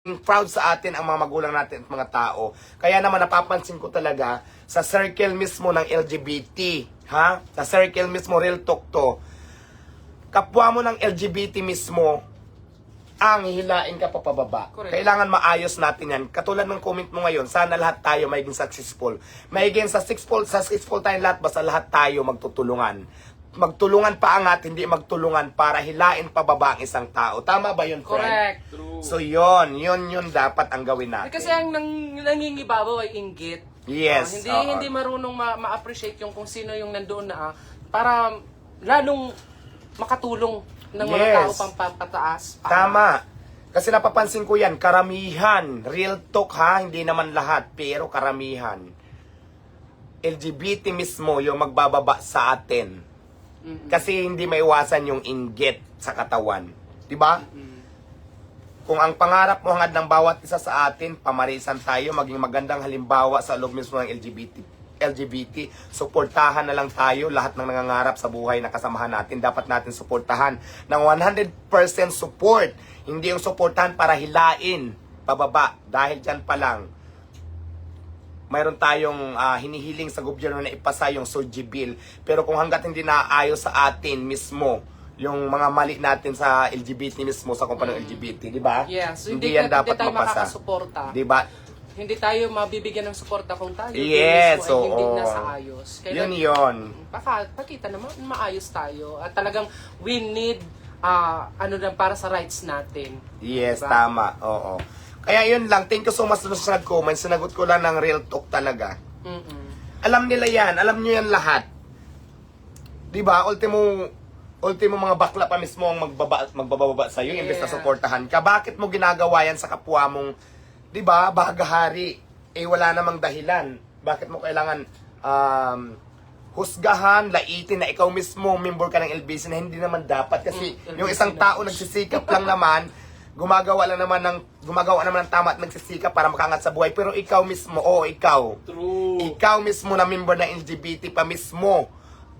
proud sa atin ang mga magulang natin at mga tao. Kaya naman napapansin ko talaga sa circle mismo ng LGBT, ha? Sa circle mismo, real talk to. Kapwa mo ng LGBT mismo, ang hilain ka pa pababa. Correct. Kailangan maayos natin yan. Katulad ng comment mo ngayon, sana lahat tayo maging successful. Magiging successful, successful tayong lahat, basta lahat tayo magtutulungan. Magtulungan pa angat, hindi magtulungan para hilain pababa ang isang tao. Tama ba yun, friend? Correct. So yon, yun yun dapat ang gawin Eh, natin. Kasi ang nang, nangingibabaw ay inggit. Yes, Ah, hindi oo. hindi marunong ma- ma-appreciate yung kung sino yung nandoon na ah, para lalong makatulong ng mga Yes. tao pang papataas. pa- Tama. Kasi napapansin ko yan, karamihan, real talk ha, hindi naman lahat, pero karamihan. LGBT mismo yung magbababa sa atin. Kasi hindi maiwasan yung inggit sa katawan. 'Di ba? Kung ang pangarap mo hangad ng bawat isa sa atin, pamarisan tayo, maging magandang halimbawa sa loob mismo ng LGBT. LGBT, suportahan na lang tayo lahat ng nangangarap sa buhay na kasamahan natin. Dapat natin suportahan ng 100% support. Hindi yung suportahan para hilain pababa. Dahil dyan pa lang, mayroon tayong ah, hinihiling sa gobyerno na ipasa yung Soji Bill. Pero kung hanggat hindi naayos sa atin mismo, yung mga mali natin sa LGBT mismo, sa kumpanya ng LGBT, di ba? Yes, so hindi, hindi, yan ka- dapat hindi tayo mapasa. makakasuporta. Di ba? Hindi tayo mabibigyan ng suporta kung tayo Yes, mismo ay hindi oo. nasa ayos. Yun yun. Baka, pakita naman, maayos tayo. At talagang we need ah, ano lang para sa rights natin. Yes, Diba? tama. Oo. Kaya yun lang. Thank you so much sa nag-comment. Sinagot ko lang ng real talk talaga. Mm-mm. Alam nila yan. Alam nyo yan lahat. Di ba? Ultimo, ultimo mga bakla pa mismo ang magbaba, magbababa sa'yo Yeah. imbes na suportahan ka. Bakit mo ginagawa yan sa kapwa mong, di ba, bahagahari? Eh, wala namang dahilan. Bakit mo kailangan um, husgahan, laitin na ikaw mismo member ka ng LBC na hindi naman dapat kasi Mm, yung isang tao nagsisikap lang naman gumagawa lang naman ng gumagawa naman ng tama at nagsisikap para makaangat sa buhay pero ikaw mismo oo ikaw True. ikaw mismo na member ng LGBT pa mismo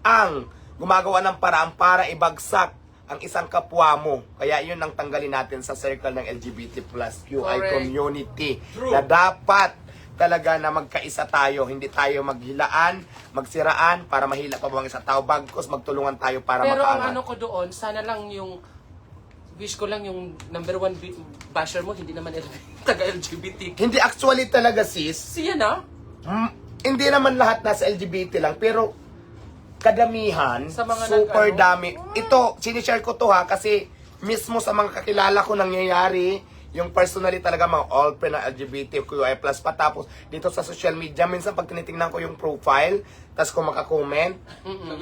ang gumagawa ng paraan para ibagsak ang isang kapwa mo. Kaya yun ang tanggalin natin sa circle ng LGBT plus QI Correct. community. True. Na dapat talaga na magkaisa tayo. Hindi tayo maghilaan, magsiraan para mahila pa bang isang tao. Bagkos magtulungan tayo para Pero ang makaangat. ano ko doon, sana lang yung wish ko lang yung number one bi- basher mo, hindi naman taga-LGBT. Hindi actually talaga sis. Siya na? Mm, hindi naman lahat nasa LGBT lang, pero kadamihan, Sa mga super nag- ano? dami. Ito, sinishare ko to ha, kasi mismo sa mga kakilala ko nangyayari, yung personally talaga mga all pre na LGBT, QI+, patapos dito sa social media, minsan pag tinitingnan ko yung profile, tas kung makakomment,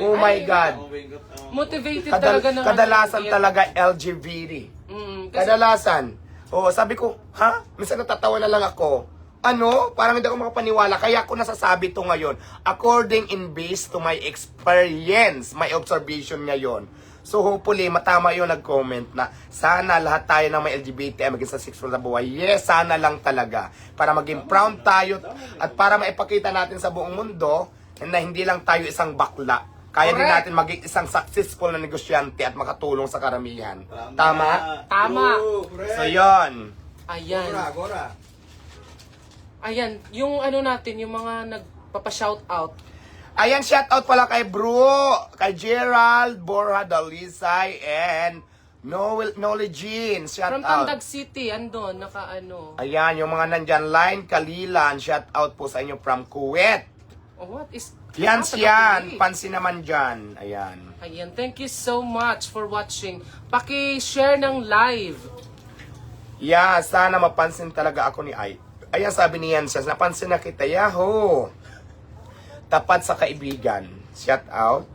oh my God, Oh my God. oh. Motivated kadal- talaga ng kadalasan talaga LGBT. Mm, kasi, Kadalasan. Oo, sabi ko, ha? Minsan natatawa na lang ako. Ano? Parang hindi ako makapaniwala. Kaya ako nasasabi to ngayon. According in based to my experience, my observation ngayon. So hopefully, matama yung nag-comment na sana lahat tayo ng may LGBT ay maging successful sa buhay. Yes, sana lang talaga. Para maging proud tayo at para maipakita natin sa buong mundo na hindi lang tayo isang bakla. Kaya din Correct. natin maging isang successful na negosyante at makatulong sa karamihan. Tama? Tama. So, yon. ayan. Gora, gora. Ayan, yung ano natin, yung mga nagpapa-shout out. Ayan, shout out pala kay Bro, kay Gerald, Borja Dalisay, and Noel, Noli Jean. Shout From out. Tandag City, andon, naka ano. Ayan, yung mga nandyan, Line Kalilan, shout out po sa inyo from Kuwait. Oh, what is... Yan siyan, pansin naman dyan. Ayan. Ayan, thank you so much for watching. Paki-share ng live. Yeah, sana mapansin talaga ako ni Ay. Ayan, sabi ni Yan napansin na kita, Yahoo! Tapat sa kaibigan. Shout out.